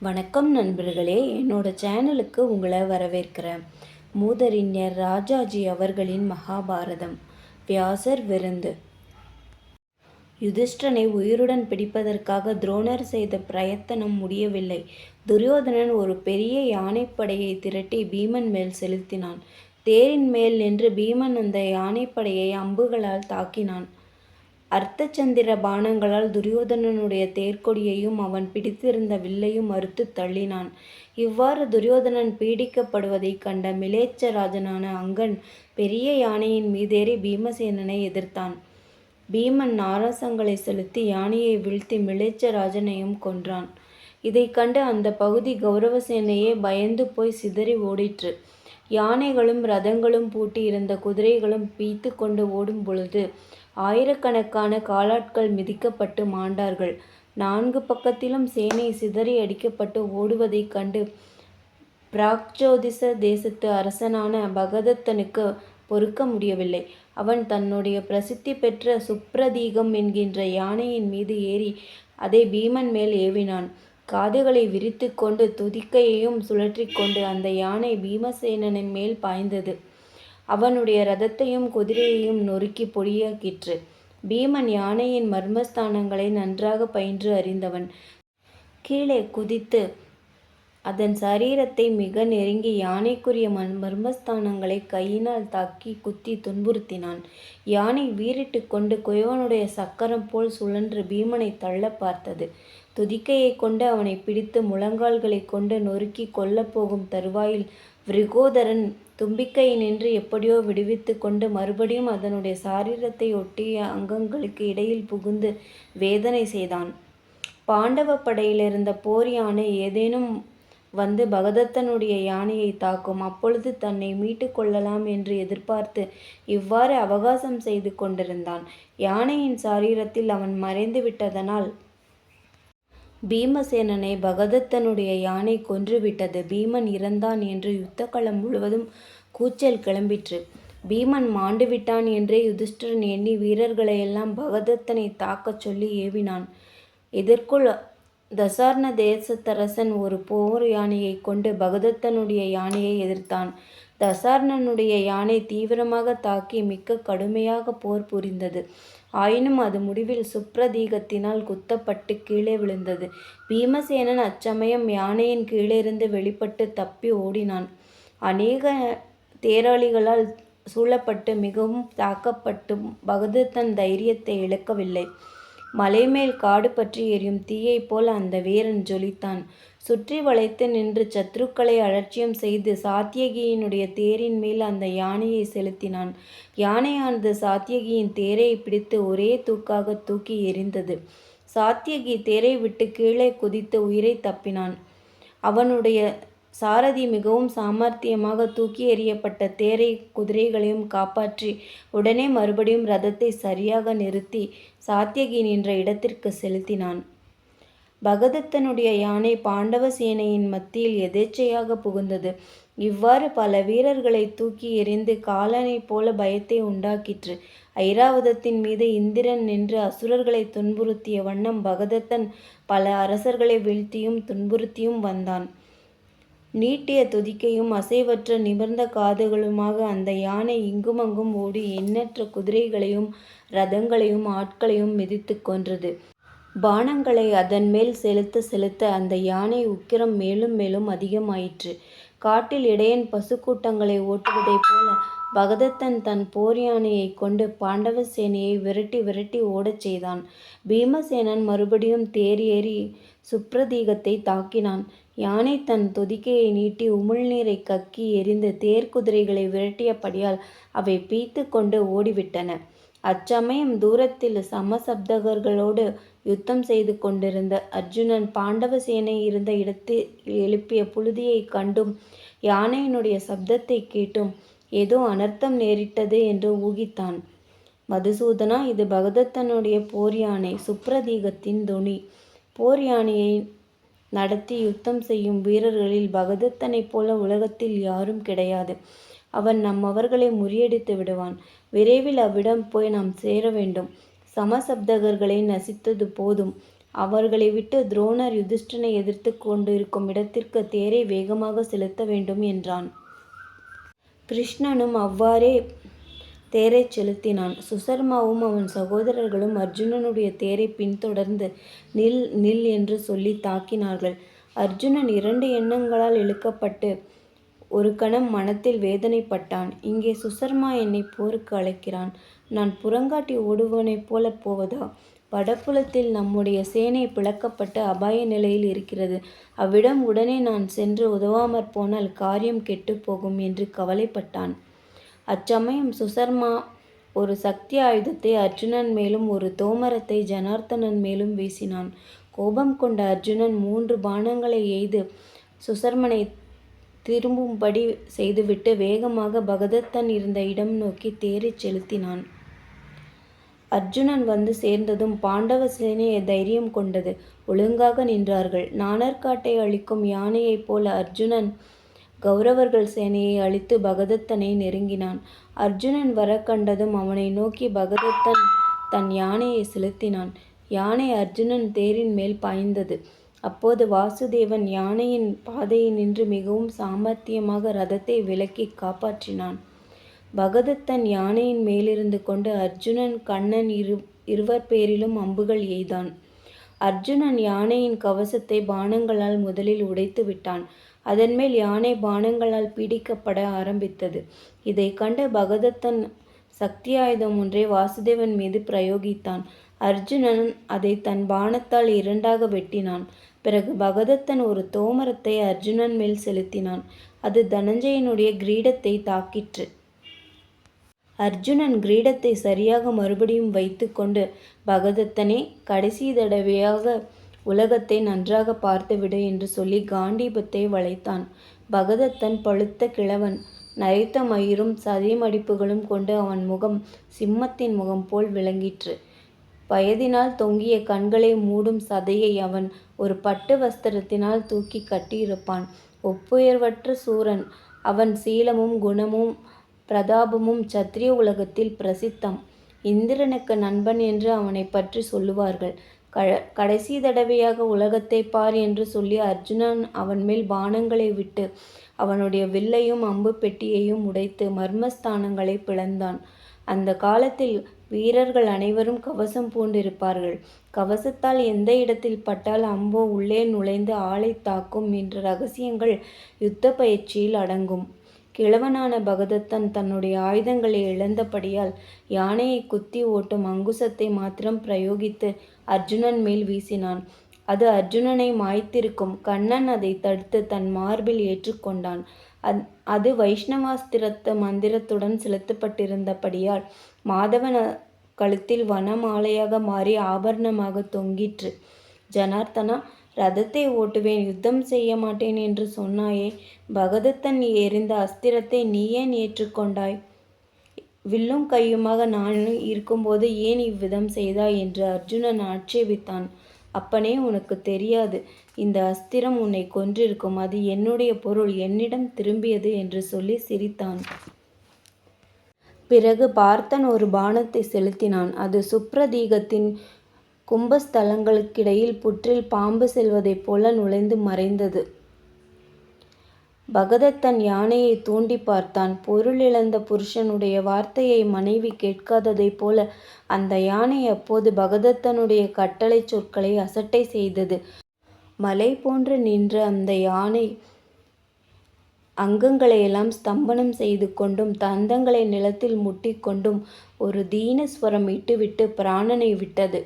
வணக்கம் நண்பர்களே என்னோட சேனலுக்கு உங்களை வரவேற்கிறேன். மூதறிஞர் ராஜாஜி அவர்களின் மகாபாரதம் வியாசர் விருந்து. யுதிஷ்டனை உயிருடன் பிடிப்பதற்காக துரோணர் செய்த பிரயத்தனம் முடியவில்லை. துரியோதனன் ஒரு பெரிய யானைப்படையை திரட்டி பீமன் மேல் செலுத்தினான். தேரின் மேல் நின்று பீமன் அந்த யானைப்படையை அம்புகளால் தாக்கினான். அர்த்தச்சந்திர பானங்களால் துரியோதனனுடைய தேர்க்கொடியையும் அவன் பிடித்திருந்த வில்லையும் அறுத்து தள்ளினான். இவ்வாறு துரியோதனன் பீடிக்கப்படுவதைக் கண்ட மிலேச்சராஜனான அங்கன் பெரிய யானையின் மீதேறி பீமசேனனை எதிர்த்தான். பீமன் நாரசங்களை செலுத்தி யானையை வீழ்த்தி மிலேச்சராஜனையும் கொன்றான். இதை கண்டு அந்த பகுதி கௌரவசேனையே பயந்து போய் சிதறி ஓடிற்று. யானைகளும் ரதங்களும் பூட்டி இருந்த குதிரைகளும் பீத்து கொண்டு ஓடும் பொழுது ஆயிரக்கணக்கான காலாட்கள் மிதிக்கப்பட்டு மாண்டார்கள். நான்கு பக்கத்திலும் சேனை சிதறி அடிக்கப்பட்டு ஓடுவதைக் கண்டு பிராக்ஜோதிச தேசத்து அரசனான பகதத்தனுக்கு பொறுக்க முடியவில்லை. அவன் தன்னுடைய பிரசித்தி பெற்ற சுப்ரதீகம் என்கின்ற யானையின் மீது ஏறி அதை பீமன் மேல் ஏவினான். காதுகளை விரித்து கொண்டு துதிக்கையையும் சுழற்றி கொண்டு அந்த யானை பீமசேனனின் மேல் பாய்ந்தது. அவனுடைய ரதத்தையும் குதிரையையும் நொறுக்கி பொடியாக்கிற்று பீமன் யானையின் மர்மஸ்தானங்களை நன்றாக பயின்று அறிந்தவன். கீழே குதித்து அதன் சரீரத்தை மிக நெருங்கி யானைக்குரிய மர்மஸ்தானங்களை கையினால் தாக்கி குத்தி துன்புறுத்தினான். யானை வீறிட்டு கொண்டு குயவனுடைய சக்கரம் போல் சுழன்று பீமனை தள்ள பார்த்தது. துதிக்கையை கொண்டு அவனை பிடித்து முழங்கால்களை கொண்டு நொறுக்கி கொல்லப் போகும் தருவாயில் விருகோதரன் நின்று எப்படியோ விடுவித்து கொண்டு மறுபடியும் அதனுடைய சாரீரத்தை ஒட்டிய அங்கங்களுக்கு இடையில் புகுந்து வேதனை செய்தான். பாண்டவ படையிலிருந்த போர் யானை ஏதேனும் வந்து பகதத்தனுடைய யானையை தாக்கும் அப்பொழுது தன்னை மீட்டு கொள்ளலாம் என்று எதிர்பார்த்து இவ்வாறு அவகாசம் செய்து கொண்டிருந்தான். யானையின் சாரீரத்தில் அவன் மறைந்து விட்டதனால் பீமசேனனை பகதத்தனுடைய யானை கொன்றுவிட்டது. பீமன் இறந்தான் என்று யுத்தக்களம் முழுவதும் கூச்சல் கிளம்பிற்று. பீமன் மாண்டு விட்டான் என்றே யுதிஷ்டிரன் எண்ணி வீரர்களையெல்லாம் பகதத்தனை தாக்கச் சொல்லி ஏவினான். இதற்குள் தசார்ண தேசத்தரசன் ஒரு போர் யானையை கொண்டு பகதத்தனுடைய யானையை எதிர்த்தான். தசார்ணனுடைய யானை தீவிரமாக தாக்கி மிக்க கடுமையாக போர் புரிந்தது. ஆயினும் அது முடிவில் சுப்ரதீகத்தினால் குத்தப்பட்டு கீழே விழுந்தது. பீமசேனன் அச்சமயம் யானையின் கீழிருந்து வெளிப்பட்டு தப்பி ஓடினான். அநேக தேராளிகளால் சூழப்பட்டு மிகவும் தாக்கப்பட்டும் பகதூர் தன் தைரியத்தை இழக்கவில்லை. மலைமேல் காடு பற்றி எரியும் தீயைப் போல் அந்த வீரன் ஜொலித்தான். சுற்றி வளைத்து நின்று சத்ருக்களை அலட்சியம் செய்து சாத்தியகியினுடைய தேரின் மேல் அந்த யானையை செலுத்தினான். யானையானது சாத்தியகியின் தேரை பிடித்து ஒரே தூக்காக தூக்கி எறிந்தது. சாத்தியகி தேரை விட்டு கீழே குதித்து உயிரை தப்பினான். அவனுடைய சாரதி மிகவும் சாமர்த்தியமாக தூக்கி எறியப்பட்ட தேரை குதிரைகளையும் காப்பாற்றி உடனே மறுபடியும் ரதத்தை சரியாக நிறுத்தி சாத்தியகி நின்ற இடத்திற்கு செலுத்தினான். பகதத்தனுடைய யானை பாண்டவ சேனையின் மத்தியில் எதேச்சையாக புகுந்தது. இவ்வாறு பல வீரர்களை தூக்கி எறிந்து காலனைப் போல பயத்தை உண்டாக்கிற்று. ஐராவதத்தின் மீது இந்திரன் நின்று அசுரர்களை துன்புறுத்திய வண்ணம் பகதத்தன் பல அரசர்களை வீழ்த்தியும் துன்புறுத்தியும் வந்தான். நீட்டிய துதிக்கையும் அசைவற்ற நிமிர்ந்த காதுகளுமாக அந்த யானை இங்குமங்கும் ஓடி எண்ணற்ற குதிரைகளையும் ரதங்களையும் ஆட்களையும் மிதித்து கொன்றது. பானங்களை அதன் மேல் செலுத்த செலுத்த அந்த யானை உக்கிரம் மேலும் மேலும் அதிகமாயிற்று. காட்டில் இடையன் பசுக்கூட்டங்களை ஓட்டுவதைப் போல பகதத்தன் தன் போர் யானையை கொண்டு பாண்டவ சேனையை விரட்டி விரட்டி ஓடச் செய்தான். பீமசேனன் மறுபடியும் தேர் ஏறி சுப்ரதீகத்தை தாக்கினான். யானை தன் தொதிக்கையை நீட்டி உமிழ்நீரை கக்கி எரிந்து தேர்க்குதிரைகளை விரட்டியபடியால் அவை பீத்து கொண்டு ஓடிவிட்டன. அச்சமயம் தூரத்தில் சமசப்தகர்களோடு யுத்தம் செய்து கொண்டிருந்த அர்ஜுனன் பாண்டவ சேனை இருந்த இடத்தில் எழுப்பிய புழுதியை கண்டும் யானையினுடைய சப்தத்தை கேட்டும் ஏதோ அனர்த்தம் நேரிட்டது என்று ஊகித்தான். மதுசூதனா இது பகதத்தனுடைய போர் யானை சுப்ரதீகத்தின் துணி. போர் யானையை நடத்தி யுத்தம் செய்யும் வீரர்களில் பகதத்தனைப் போல உலகத்தில் யாரும் கிடையாது. அவன் நம்மவர்களை முறியடித்து விடுவான். விரைவில் அவ்விடம் போய் நாம் சேர வேண்டும். சமசப்தகர்களை நசித்தது போதும் அவர்களை விட்டு துரோணர் யுதிஷ்டனை எதிர்த்துக் கொண்டிருக்கும் இடத்திற்கு தேரை வேகமாக செலுத்த வேண்டும் என்றான். கிருஷ்ணனும் அவ்வாறே தேரை செலுத்தினான். சுசர்மாவும் அவன் சகோதரர்களும் அர்ஜுனனுடைய தேரை பின்தொடர்ந்து நில். நில். என்று சொல்லி தாக்கினார்கள். அர்ஜுனன் இரண்டு எண்ணங்களால் இழுக்கப்பட்டு ஒரு கணம் மனத்தில் வேதனைப்பட்டான். இங்கே சுசர்மா என்னை போருக்கு அழைக்கிறான். நான் புறங்காட்டி ஓடுவனைப் போலப் போவதா? வடபுலத்தில் நம்முடைய சேனை பிளக்கப்பட்டு அபாய நிலையில் இருக்கிறது. அவ்விடம் உடனே நான் சென்று உதவாமற் போனால் காரியம் கெட்டுப் போகும் என்று கவலைப்பட்டான். அச்சமயம் சுசர்மா ஒரு சக்தி ஆயுதத்தை அர்ஜுனன் மேலும் ஒரு தோமரத்தை ஜனார்த்தனன் மேலும் வீசினான். கோபம் கொண்ட அர்ஜுனன் மூன்று பானங்களை எய்து சுசர்மனை திரும்பும்படி செய்துவிட்டு வேகமாக பகதத்தன் இருந்த இடம் நோக்கி தேரை செலுத்தினான். அர்ஜுனன் வந்து சேர்ந்ததும் பாண்டவ சேனையை தைரியம் கொண்டது. ஒழுங்காக நின்றார்கள். நாணற்காட்டை அழிக்கும் யானையைப் போல அர்ஜுனன் கௌரவர்கள் சேனையை அழித்து பகதத்தனை நெருங்கினான். அர்ஜுனன் வர கண்டதும் அவனை நோக்கி பகதத்தன் தன் யானையை செலுத்தினான். யானை அர்ஜுனன் தேரின் மேல் பாய்ந்தது. அப்போது வாசுதேவன் யானையின் பாதையை நின்று மிகவும் சாமர்த்தியமாக ரதத்தை விலக்கி காப்பாற்றினான். பகதத்தன் யானையின் மேலிருந்து கொண்டு அர்ஜுனன் கண்ணன் இரு இருவர் பேரிலும் அம்புகள் எய்தான். அர்ஜுனன் யானையின் கவசத்தை பானங்களால் முதலில் உடைத்து விட்டான். அதன்மேல் யானை பானங்களால் பீடிக்கப்பட ஆரம்பித்தது. இதை கண்டு பகதத்தன் சக்தியாயுதம் ஒன்றை வாசுதேவன் மீது பிரயோகித்தான். அர்ஜுனன் அதை தன் பானத்தால் இரண்டாக வெட்டினான். பிறகு பகதத்தன் ஒரு தோமரத்தை அர்ஜுனன் மேல் செலுத்தினான். அது தனஞ்சயனுடைய கிரீடத்தை தாக்கிற்று. அர்ஜுனன் கிரீடத்தை சரியாக மறுபடியும் வைத்துக்கொண்டு பகதத்தனே கடைசி தடவையாக உலகத்தை நன்றாக பார்த்துவிடு என்று சொல்லி காண்டீபத்தை வளைத்தான். பகதத்தன் பழுத்த கிழவன். நரைத்த மயிரும் சதைமடிப்புகளும் கொண்டு அவன் முகம் சிம்மத்தின் முகம் போல் விளங்கிற்று. வயதினால் தொங்கிய கண்களை மூடும் சதையை அவன் ஒரு பட்டு வஸ்திரத்தினால் தூக்கி கட்டியிருப்பான். ஒப்புயர்வற்ற சூரன். அவன் சீலமும் குணமும் பிரதாபமும் சத்திரிய உலகத்தில் பிரசித்தம். இந்திரனுக்கு நண்பன் என்று அவனைப் பற்றி சொல்லுவார்கள். க கடைசி தடவையாக உலகத்தைப் பார் என்று சொல்லி அர்ஜுனன் அவன் மேல் பானங்களை விட்டு அவனுடைய வில்லையும் அம்பு பெட்டியையும் உடைத்து மர்மஸ்தானங்களை பிளந்தான். அந்த காலத்தில் வீரர்கள் அனைவரும் கவசம் பூண்டிருப்பார்கள். கவசத்தால் எந்த இடத்தில் பட்டால் அம்போ உள்ளே நுழைந்து ஆளை தாக்கும் என்ற ரகசியங்கள் யுத்த பயிற்சியில் அடங்கும். கிழவனான பகதத்தன் தன்னுடைய ஆயுதங்களை இழந்தபடியால் யானையை குத்தி ஓட்டும் அங்குசத்தை மாத்திரம் பிரயோகித்து அர்ஜுனன் மேல் வீசினான். அது அர்ஜுனனை மாய்த்திருக்கும். கண்ணன் அதை தடுத்து தன் மார்பில் ஏற்றுக்கொண்டான் அந் அது வைஷ்ணவாஸ்திர மந்திரத்துடன் செலுத்தப்பட்டிருந்தபடியால் மாதவன் கழுத்தில் வன மாலையாக மாறி ஆபரணமாக தொங்கிற்று. ஜனார்த்தனா ரதத்தை ஓட்டுவேன் யுத்தம் செய்ய மாட்டேன் என்று சொன்னாயே. பகதத்தன் எறிந்த அஸ்திரத்தை நீ ஏன் ஏற்றுக்கொண்டாய் வில்லும் கையுமாக நான் இருக்கும்போது ஏன் இவ்விதம் செய்தாய்? என்று அர்ஜுனன் ஆட்சேபித்தான். அப்பனே உனக்கு தெரியாது. இந்த அஸ்திரம் உன்னை கொன்றிருக்கும். அது என்னுடைய பொருள். என்னிடம் திரும்பியது என்று சொல்லி சிரித்தான். பிறகு பார்த்தன் ஒரு பானத்தை செலுத்தினான். அது சுப்ரதீகத்தின் கும்பஸ்தலங்களுக்கிடையில் புற்றில் பாம்பு செல்வதைப் போல நுழைந்து மறைந்தது. பகதத்தன் யானையை தூண்டிப் பார்த்தான். பொருளிழந்த புருஷனுடைய வார்த்தையை மனைவி கேட்காததைப் போல அந்த யானை அப்போது பகதத்தனுடைய கட்டளைச் சொற்களை அசட்டை செய்தது. மலை போன்று நின்ற அந்த யானை அங்கங்களையெல்லாம் ஸ்தம்பனம் செய்து கொண்டும் தந்தங்களை நிலத்தில் முட்டிக் கொண்டும் ஒரு தீன இட்டுவிட்டு பிராணனை விட்டது.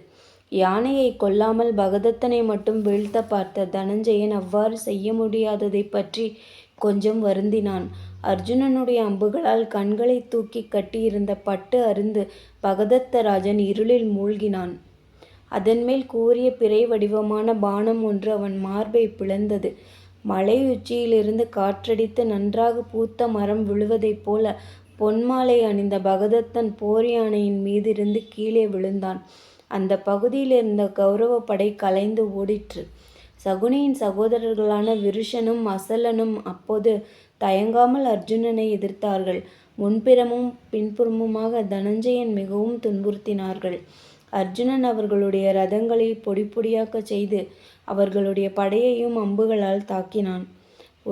யானையை கொல்லாமல் பகதத்தனை மட்டும் வீழ்த்தப் பார்த்த தனஞ்சயன் அவ்வாறு செய்ய முடியாததை பற்றி கொஞ்சம் வருந்தினான். அர்ஜுனனுடைய அம்புகளால் கண்களைத் தூக்கிக் கட்டியிருந்த பட்டு அருந்து பகதத்தராஜன் இருளில் மூழ்கினான். அதன்மேல் கூறிய பிறை வடிவமான பானம் ஒன்று அவன் மார்பை பிளந்தது. மலையுச்சியிலிருந்து காற்றடித்து நன்றாக பூத்த மரம் விழுவதைப் போல பொன்மாலை அணிந்த பகதத்தன் போர் யானையின் மீதிருந்து கீழே விழுந்தான். அந்த பகுதியிலிருந்த கௌரவ படை கலைந்து ஓடிற்று. சகுனியின் சகோதரர்களான விருஷனும் அசலனும் அப்போது தயங்காமல் அர்ஜுனனை எதிர்த்தார்கள். முன்புறமும் பின்புறமுமாக தனஞ்சயன் மிகவும் துன்புறுத்தினார்கள். அர்ஜுனன் அவர்களுடைய ரதங்களை பொடி பொடியாக்கச் செய்து அவர்களுடைய படையையும் அம்புகளால் தாக்கினான்.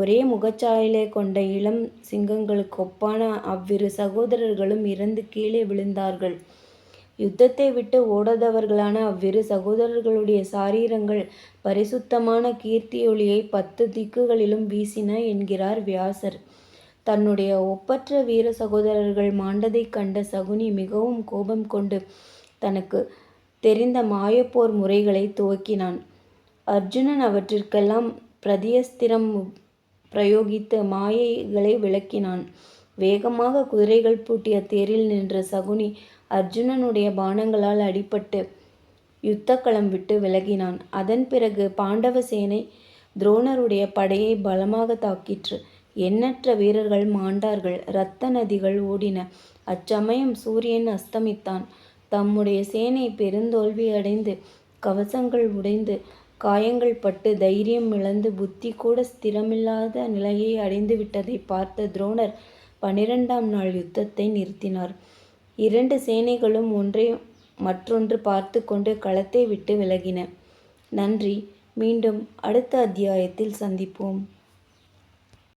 ஒரே முகச்சாயலை கொண்ட இளம் சிங்கங்களுக்கு ஒப்பான அவ்விரு சகோதரர்களும் இறந்து கீழே விழுந்தார்கள். யுத்தத்தை விட்டு ஓடாதவர்களான அவ்விரு சகோதரர்களுடைய சாரீரங்கள் பரிசுத்தமான கீர்த்தியொளியை பத்து திக்குகளிலும் வீசின என்கிறார் வியாசர். தன்னுடைய ஒப்பற்ற வீர சகோதரர்கள் மாண்டதைக் கண்ட சகுனி மிகவும் கோபம் கொண்டு தனக்கு தெரிந்த மாயப்போர் முறைகளை துவக்கினான். அர்ஜுனன் அவற்றிற்கெல்லாம் பிரதியஸ்திரம் பிரயோகித்து மாயைகளை விளக்கினான். வேகமாக குதிரைகள் பூட்டிய தேரில் நின்ற சகுனி அர்ஜுனனுடைய பாணங்களால் அடிபட்டு யுத்தக்களம் விட்டு விலகினான். அதன் பிறகு பாண்டவ சேனை துரோணருடைய படையை பலமாக தாக்கிற்று. எண்ணற்ற வீரர்கள் மாண்டார்கள். இரத்த நதிகள் ஓடின. அச்சமயம் சூரியன் அஸ்தமித்தான். தம்முடைய சேனை பெருந்தோல்வியடைந்து கவசங்கள் உடைந்து காயங்கள் பட்டு தைரியம் இழந்து புத்தி கூட ஸ்திரமில்லாத நிலையை அடைந்து விட்டதை பார்த்த துரோணர் பனிரெண்டாம் நாள் யுத்தத்தை நிறுத்தினார். இரண்டு சேனைகளும் ஒன்றை மற்றொன்று பார்த்து கொண்டு களத்தை விட்டு விலகின. நன்றி. மீண்டும் அடுத்த அத்தியாயத்தில் சந்திப்போம்.